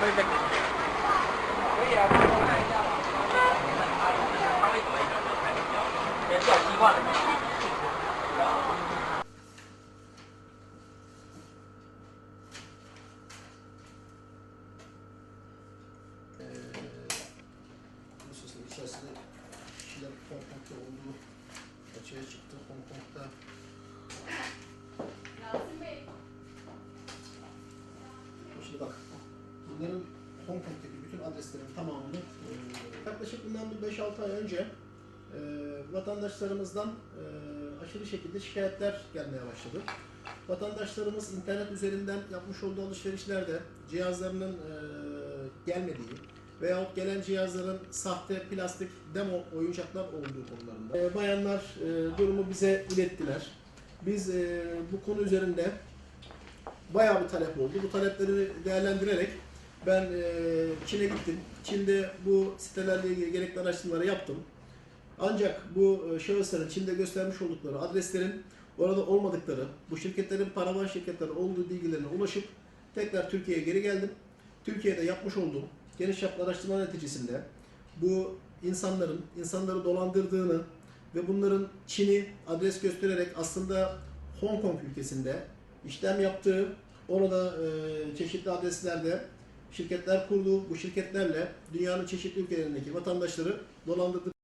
可以啊，我看一下吧。哎，他为什么一直在这边聊？别叫习惯了。呃，这是什么？这是什么？红彤彤的，看起来像红彤彤的。老师妹，不知道。Bunların Hong Kong'daki bütün adreslerin tamamını e, yaklaşık bundan bir 5-6 ay önce e, vatandaşlarımızdan e, aşırı şekilde şikayetler gelmeye başladı. Vatandaşlarımız internet üzerinden yapmış olduğu alışverişlerde cihazlarının e, gelmediği veyahut gelen cihazların sahte plastik demo oyuncaklar olduğu konularında. E, bayanlar e, durumu bize ilettiler. Biz e, bu konu üzerinde bayağı bir talep oldu. Bu talepleri değerlendirerek ben e, Çin'e gittim. Çin'de bu sitelerle ilgili gerekli araştırmaları yaptım. Ancak bu e, şahısların Çin'de göstermiş oldukları adreslerin orada olmadıkları, bu şirketlerin paravan şirketler olduğu bilgilerine ulaşıp tekrar Türkiye'ye geri geldim. Türkiye'de yapmış olduğum geniş çaplı araştırma neticesinde bu insanların insanları dolandırdığını ve bunların Çin'i adres göstererek aslında Hong Kong ülkesinde işlem yaptığı, orada e, çeşitli adreslerde şirketler kurduğu, bu şirketlerle dünyanın çeşitli ülkelerindeki vatandaşları dolandırdık.